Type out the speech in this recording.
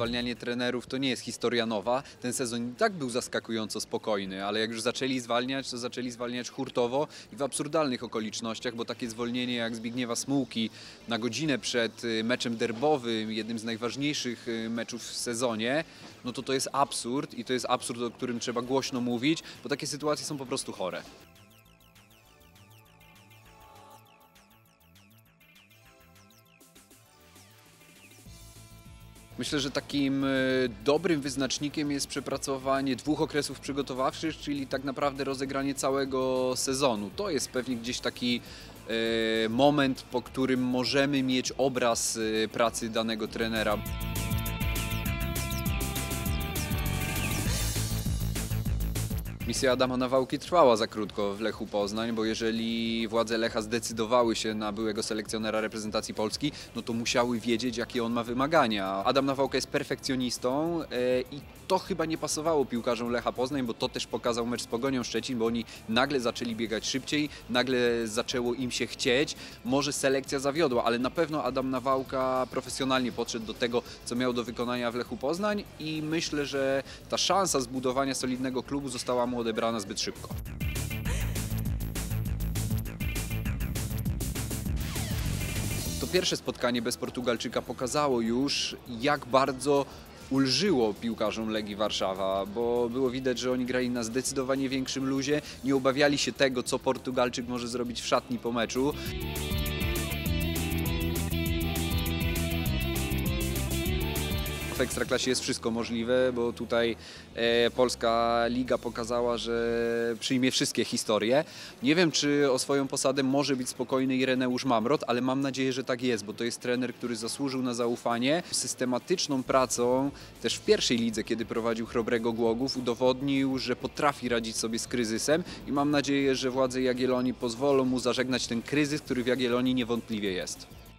zwalnianie trenerów to nie jest historia nowa. Ten sezon i tak był zaskakująco spokojny, ale jak już zaczęli zwalniać, to zaczęli zwalniać hurtowo i w absurdalnych okolicznościach, bo takie zwolnienie jak Zbigniewa Smułki na godzinę przed y, meczem derbowym, jednym z najważniejszych y, meczów w sezonie, no to to jest absurd i to jest absurd, o którym trzeba głośno mówić, bo takie sytuacje są po prostu chore. Myślę, że takim e, dobrym wyznacznikiem jest przepracowanie dwóch okresów przygotowawczych, czyli tak naprawdę rozegranie całego sezonu. To jest pewnie gdzieś taki e, moment, po którym możemy mieć obraz e, pracy danego trenera. Misja Adama Nawałki trwała za krótko w Lechu Poznań, bo jeżeli władze Lecha zdecydowały się na byłego selekcjonera reprezentacji Polski, no to musiały wiedzieć, jakie on ma wymagania. Adam Nawałka jest perfekcjonistą e, i to chyba nie pasowało piłkarzom Lecha Poznań, bo to też pokazał mecz z Pogonią Szczecin, bo oni nagle zaczęli biegać szybciej, nagle zaczęło im się chcieć. Może selekcja zawiodła, ale na pewno Adam Nawałka profesjonalnie podszedł do tego, co miał do wykonania w Lechu Poznań i myślę, że ta szansa zbudowania solidnego klubu została mu odebrana zbyt szybko. To pierwsze spotkanie bez Portugalczyka pokazało już, jak bardzo ulżyło piłkarzom Legii Warszawa, bo było widać, że oni grali na zdecydowanie większym luzie, nie obawiali się tego, co Portugalczyk może zrobić w szatni po meczu. W Ekstraklasie jest wszystko możliwe, bo tutaj e, Polska Liga pokazała, że przyjmie wszystkie historie. Nie wiem, czy o swoją posadę może być spokojny Ireneusz Mamrot, ale mam nadzieję, że tak jest, bo to jest trener, który zasłużył na zaufanie. Systematyczną pracą, też w pierwszej lidze, kiedy prowadził Chrobrego Głogów, udowodnił, że potrafi radzić sobie z kryzysem i mam nadzieję, że władze Jagiellonii pozwolą mu zażegnać ten kryzys, który w Jagiellonii niewątpliwie jest.